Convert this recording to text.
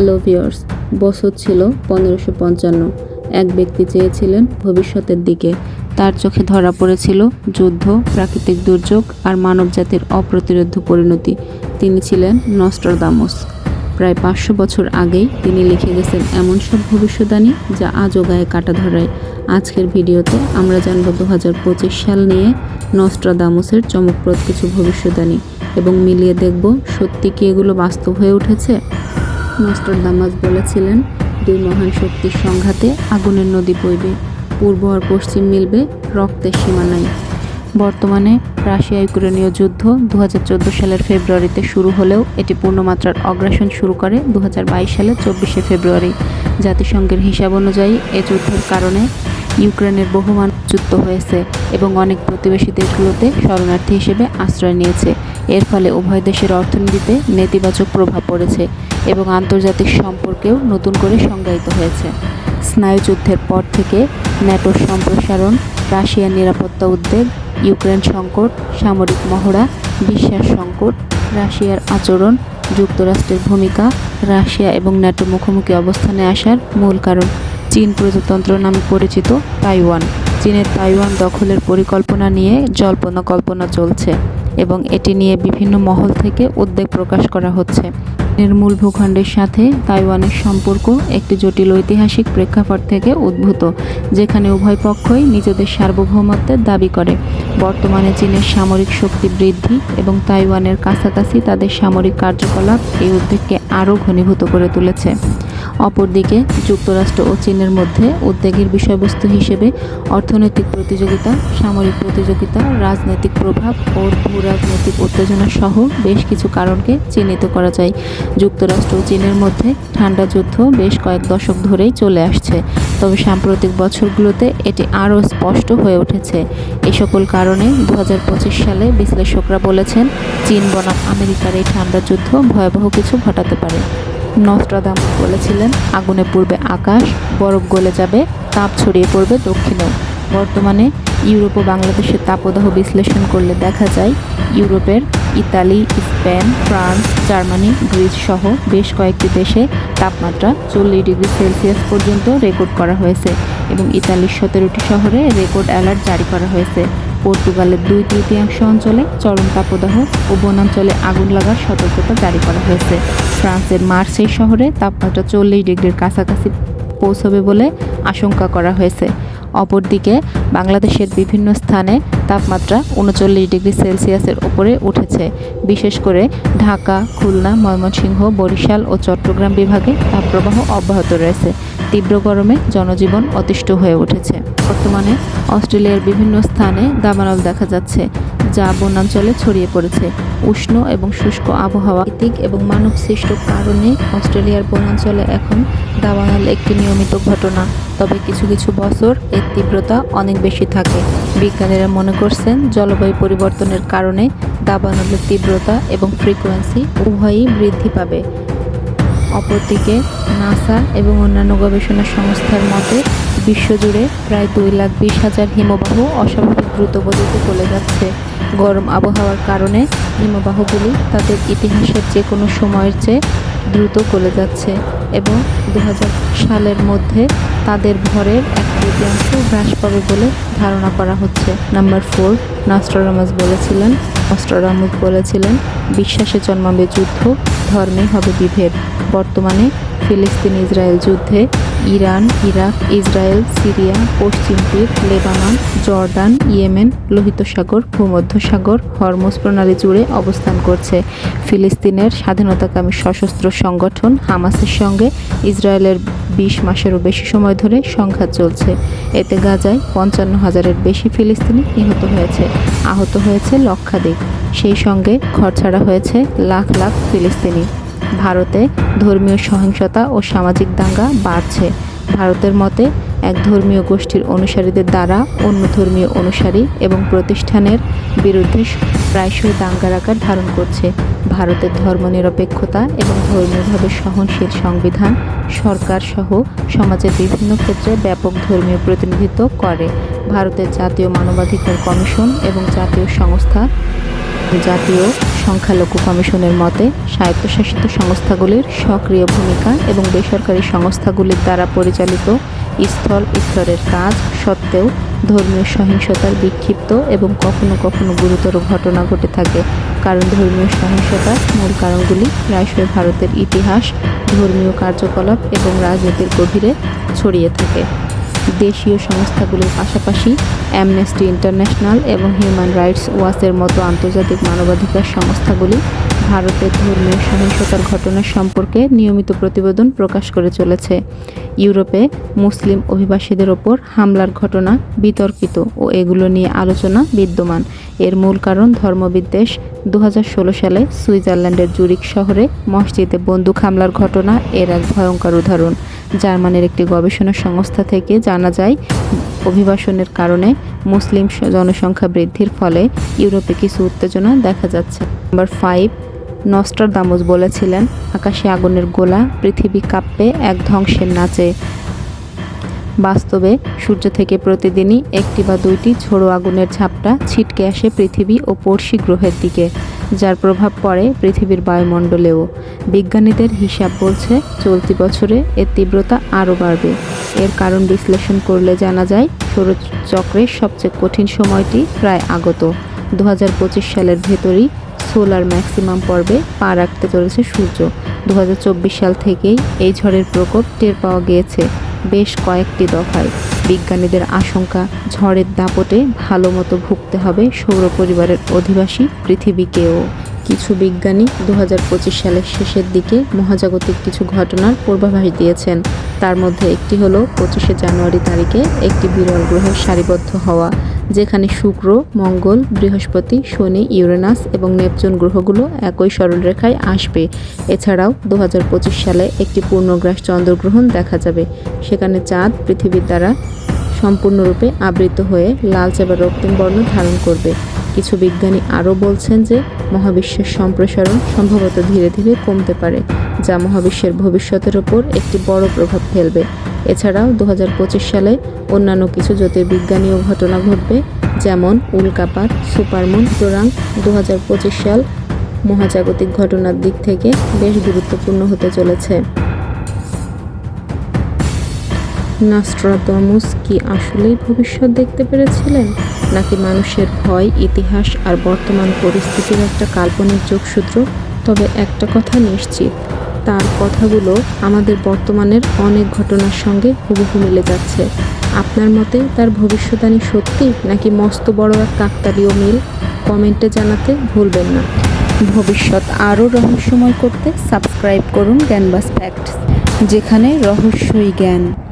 Hello viewers বছর ছিল পনেরোশো পঞ্চান্ন। এক ব্যক্তি চেয়েছিলেন ভবিষ্যতের দিকে। তার চোখে ধরা পড়েছিল যুদ্ধ, প্রাকৃতিক দুর্যোগ আর মানবজাতির অপ্রতিরোধ পরিণতি। তিনি ছিলেন নস্ট্রদামোস। প্রায় পাঁচশো বছর আগেই তিনি লিখে গেছেন এমন সব ভবিষ্যদ্বাণী যা আজও গায়ে কাটা ধরায়। আজকের ভিডিওতে আমরা জানব দু হাজার পঁচিশ সাল নিয়ে নস্ট্রাদামোসের চমকপ্রদ কিছু ভবিষ্যদ্বাণী এবং মিলিয়ে দেখব সত্যি কি এগুলো বাস্তব হয়ে উঠেছে। নস্ট্রাদামাস বলেছিলেন, দুই মহান শক্তির সংঘাতে আগুনের নদী বইবে, পূর্ব আর পশ্চিম মিলবে রক্তের সীমানায় বর্তমানে রাশিয়া ইউক্রেনীয় যুদ্ধ দু হাজার চোদ্দ সালের ফেব্রুয়ারিতে শুরু হলেও এটি পূর্ণমাত্রার অগ্রাসন শুরু করে দু সালের চব্বিশে ফেব্রুয়ারি। জাতিসংঘের হিসাব অনুযায়ী এ যুদ্ধের কারণে ইউক্রেনের বহু মানুষ যুক্ত হয়েছে এবং অনেক প্রতিবেশী দেশগুলোতে শরণার্থী হিসেবে আশ্রয় নিয়েছে। এর ফলে উভয় দেশের অর্থনীতিতে নেতিবাচক প্রভাব পড়েছে এবং আন্তর্জাতিক সম্পর্কেও নতুন করে সংজ্ঞায়িত হয়েছে। স্নায়ুযুদ্ধের পর থেকে ন্যাটোর সম্প্রসারণ, রাশিয়ার নিরাপত্তা উদ্বেগ, ইউক্রেন সংকট, সামরিক মহড়া, বিশ্বাস সংকট, রাশিয়ার আচরণ, যুক্তরাষ্ট্রের ভূমিকা, রাশিয়া এবং ন্যাটো মুখোমুখি অবস্থানে আসার মূল কারণ। চীন প্রজাতন্ত্র নামে পরিচিত তাইওয়ান। চীনের তাইওয়ান দখলের পরিকল্পনা নিয়ে জল্পনা কল্পনা চলছে এবং এটি নিয়ে বিভিন্ন মহল থেকে উদ্বেগ প্রকাশ করা হচ্ছে। এর মূল ভূখণ্ডের সাথে তাইওয়ানের সম্পর্ক একটি জটিল ঐতিহাসিক প্রেক্ষাপট থেকে উদ্ভূত, যেখানে উভয় পক্ষই নিজেদের সার্বভৌমত্বের দাবি করে। বর্তমানে চীনের সামরিক শক্তি বৃদ্ধি এবং তাইওয়ানের কাছাকাছি তাদের সামরিক কার্যকলাপ এই উদ্বেগকে আরও ঘনীভূত করে তুলেছে। অপরদিকে যুক্তরাষ্ট্র ও চীনের মধ্যে উদ্বেগের বিষয়বস্তু হিসেবে অর্থনৈতিক প্রতিযোগিতা, সামরিক প্রতিযোগিতা, রাজনৈতিক প্রভাব ও ভূরাজনৈতিক উত্তেজনা সহ বেশ কিছু কারণকে চিহ্নিত করা যায়। যুক্তরাষ্ট্র ও চীনের মধ্যে ঠান্ডা যুদ্ধ বেশ কয়েক দশক ধরেই চলে আসছে, তবে সাম্প্রতিক বছরগুলোতে এটি আরও স্পষ্ট হয়ে উঠেছে। এ সকল কারণে দু হাজার পঁচিশ সালে বিশ্লেষকরা বলেছেন, চীন বনাম আমেরিকার এই ঠান্ডা যুদ্ধ ভয়াবহ কিছু ঘটাতে পারে। নস্ট্রাদামুস বলেছিলেন, আগুনে পূর্বে আকাশ, বরফ গলে যাবে, তাপ ছড়িয়ে পড়বে দক্ষিণেও। বর্তমানে ইউরোপ ও বাংলাদেশের তাপদাহ বিশ্লেষণ করলে দেখা যায়, ইউরোপের Italy, Spain, France, Germany, Greece সহ বেশ কয়েকটি দেশে তাপমাত্রা চল্লিশ ডিগ্রি সেলসিয়াস পর্যন্ত রেকর্ড করা হয়েছে এবং ইতালির সতেরোটি শহরে রেকর্ড অ্যালার্ট জারি করা হয়েছে। পর্তুগালের দুই তৃতীয়াংশ অঞ্চলে চরম তাপদাহ ও বনাঞ্চলে আগুন লাগার সতর্কতা জারি করা হয়েছে। ফ্রান্সের মার্সেই শহরে তাপমাত্রা চল্লিশ ডিগ্রির কাছাকাছি পৌঁছবে বলে আশঙ্কা করা হয়েছে। অপরদিকে, বাংলাদেশের বিভিন্ন স্থানে তাপমাত্রা উনচল্লিশ ডিগ্রি সেলসিয়াসের ওপরে উঠেছে। বিশেষ করে ঢাকা, খুলনা, ময়মনসিংহ, বরিশাল ও চট্টগ্রাম বিভাগে তাপপ্রবাহ অব্যাহত রয়েছে। তীব্র গরমে জনজীবন অতিষ্ঠ হয়ে উঠেছে। বর্তমানে অস্ট্রেলিয়ার বিভিন্ন স্থানে দাবানল দেখা যাচ্ছে, যা বনাঞ্চলে ছড়িয়ে পড়েছে। উষ্ণ এবং শুষ্ক আবহাওয়া কৃতিক এবং মানব সৃষ্ট কারণে অস্ট্রেলিয়ার বনাঞ্চলে এখন দাবানল একটি নিয়মিত ঘটনা। তবে কিছু কিছু বছর এর তীব্রতা অনেক বেশি থাকে। বিজ্ঞানীরা মনে করছেন, জলবায়ু পরিবর্তনের কারণে দাবানলের তীব্রতা এবং ফ্রিকোয়েন্সি উভয়ই বৃদ্ধি পাবে। অপরদিকে নাসা এবং অন্যান্য গবেষণা সংস্থার মতে, বিশ্বজুড়ে প্রায় দুই লাখ বিশ হাজার হিমবাহ অস্বাভাবিক দ্রুত গতিতে চলে যাচ্ছে। গরম আবহাওয়ার কারণে হিমবাহগুলি তাদের ইতিহাসের যে কোনো সময়ের চেয়ে দ্রুত গলে যাচ্ছে এবং দু হাজার সালের মধ্যে তাদের ভরের এক তৃতীয়াংশ হ্রাস পাবে বলে ধারণা করা হচ্ছে। নাম্বার ফোর নাস্ট্রামাস বলেছিলেন নাস্ট্রামাস বলেছিলেন বিশ্বাসে জন্মাবে যুদ্ধ ধর্মে হবে বিভেদ। বর্তমানে ফিলিস্তিন ইসরায়েল যুদ্ধে ইরান, ইরাক, ইসরায়েল, সিরিয়া, পশ্চিম তীর, লেবানন জর্ডান ইয়েমেন, লোহিত সাগর ভূমধ্যসাগর হরমোজ প্রণালী জুড়ে অবস্থান করছে। ফিলিস্তিনের স্বাধীনতাকামী সশস্ত্র সংগঠন হামাসের সঙ্গে ইসরায়েলের বিশ মাসেরও বেশি সময় ধরে সংঘাত চলছে। এতে গাজায় পঞ্চান্ন হাজারের বেশি ফিলিস্তিনি নিহত হয়েছে। আহত হয়েছে লক্ষাধিক। সেই সঙ্গে ঘরছাড়া হয়েছে লাখ লাখ ফিলিস্তিনি। ভারতে ধর্মীয় সহিংসতা ও সামাজিক দাঙ্গা বাড়ছে। ভারতের মতে, এক ধর্মীয় গোষ্ঠীর অনুসারীদের দ্বারা অন্য ধর্মীয় অনুসারী এবং প্রতিষ্ঠানের বিরুদ্ধে প্রায়শই দাঙ্গার আকার ধারণ করছে। ভারতের ধর্মনিরপেক্ষতা এবং ধর্মীয়ভাবে সহনশীল সংবিধান সরকার সহ সমাজের বিভিন্ন ক্ষেত্রে ব্যাপক ধর্মীয় প্রতিনিধিত্ব করে। ভারতের জাতীয় মানবাধিকার কমিশন এবং জাতীয় সংস্থা জাতীয় সংখ্যালঘু কমিশনের মতে, স্বায়ত্তশাসিত সংস্থাগুলির সক্রিয় ভূমিকা এবং বেসরকারি সংস্থাগুলির দ্বারা পরিচালিত স্থল স্তরের কাজ সত্ত্বেও ধর্মীয় সহিংসতার বিক্ষিপ্ত এবং কখনো কখনো গুরুতর ঘটনা ঘটে থাকে। কারণ ধর্মীয় সহিংসতার মূল কারণগুলি প্রায়শই ভারতের ইতিহাস, ধর্মীয় কার্যকলাপ এবং রাজনীতির গভীরে ছড়িয়ে থাকে। দেশীয় সংস্থাগুলির পাশাপাশি অ্যামনেস্টি ইন্টারন্যাশনাল এবং হিউম্যান রাইটস ওয়াচের মতো আন্তর্জাতিক মানবাধিকার সংস্থাগুলি ভারতের ধর্মীয় সহিংসতার ঘটনা সম্পর্কে নিয়মিত প্রতিবেদন প্রকাশ করে চলেছে। ইউরোপে মুসলিম অভিবাসীদের ওপর হামলার ঘটনা বিতর্কিত ও এগুলো নিয়ে আলোচনা বিদ্যমান। এর মূল কারণ ধর্মবিদ্বেষ। দু হাজার ষোলো সালে সুইজারল্যান্ডের জুরিক শহরে মসজিদে বন্দুক হামলার ঘটনা এর এক ভয়ঙ্কর উদাহরণ। জার্মানির একটি গবেষণা সংস্থা থেকে জানা যায়, অভিবাসনের কারণে মুসলিম জনসংখ্যা বৃদ্ধির ফলে ইউরোপে কিছু উত্তেজনা দেখা যাচ্ছে। নাম্বার ফাইভ নস্টার দামোজ বলেছিলেন, আকাশে আগুনের গোলা পৃথিবী কাঁপবে এক ধ্বংসের নাচে। বাস্তবে, সূর্য থেকে প্রতিদিনই একটি বা দুইটি ঝোড়ো আগুনের ঝাপটা ছিটকে আসে পৃথিবী ও পড়শি গ্রহের দিকে। যার প্রভাব পড়ে পৃথিবীর বায়ুমণ্ডলেও। বিজ্ঞানীদের হিসাব বলছে, চলতি বছরে এর তীব্রতা আরও বাড়বে। এর কারণ বিশ্লেষণ করলে জানা যায় সৌরচক্রের সবচেয়ে কঠিন সময়টি প্রায় আগত। দু হাজার পঁচিশ সালের ভেতরই সোলার ম্যাক্সিমাম পর্বে পা রাখতে চলেছে সূর্য। দু হাজার চব্বিশ সাল থেকেই এই ঝড়ের প্রকোপ টের পাওয়া গিয়েছে বেশ কয়েকটি দফায়। বিজ্ঞানীদের আশঙ্কা, ঝড়ের দাপটে ভালো মতো ভুগতে হবে সৌর পরিবারের অধিবাসী পৃথিবীকেও। কিছু বিজ্ঞানী দু হাজার পঁচিশ সালের শেষের দিকে মহাজাগতিক কিছু ঘটনার পূর্বাভাস দিয়েছেন। তার মধ্যে একটি হলো পঁচিশে জানুয়ারি তারিখে একটি বিরল গ্রহের সারিবদ্ধ হওয়া, যেখানে শুক্র, মঙ্গল, বৃহস্পতি, শনি, ইউরেনাস এবং নেপচুন গ্রহগুলো একই সরলরেখায় আসবে। এছাড়াও দু হাজার পঁচিশ সালে একটি পূর্ণগ্রাস চন্দ্রগ্রহণ দেখা যাবে। সেখানে চাঁদ পৃথিবীর দ্বারা সম্পূর্ণরূপে আবৃত হয়ে লালচে বা রক্তিম বর্ণ ধারণ করবে। কিছু বিজ্ঞানী আরও বলছেন যে, মহাবিশ্বের সম্প্রসারণ সম্ভবত ধীরে ধীরে কমতে পারে, যা মহাবিশ্বের ভবিষ্যতের ওপর একটি বড় প্রভাব ফেলবে। এছাড়াও দু হাজার পঁচিশ সালে অন্যান্য কিছু জ্যোতির্বিজ্ঞানীয় ঘটনা ঘটবে, যেমন উল্কাপাত, সুপারমুন সুতরাং দু সাল মহাজাগতিক ঘটনার দিক থেকে বেশ গুরুত্বপূর্ণ হতে চলেছে। নাস্ট্রাদামুস কি আসলেই ভবিষ্যৎ দেখতে পেরেছিলেন? নাকি মানুষের ভয়, ইতিহাস আর বর্তমান পরিস্থিতির একটা কাল্পনিক যোগসূত্র? তবে একটা কথা নিশ্চিত, তার কথাগুলো আমাদের বর্তমানের অনেক ঘটনার সঙ্গে হুবহু মিলে যাচ্ছে। আপনার মতে তার ভবিষ্যৎবাণী সত্যি, নাকি মস্ত বড় এক কাকতালীয় মিল? কমেন্টে জানাতে ভুলবেন না। ভবিষ্যৎ আরও রহস্যময় করতে সাবস্ক্রাইব করুন জ্ঞানবাস ফ্যাক্টস, যেখানে রহস্যই জ্ঞান।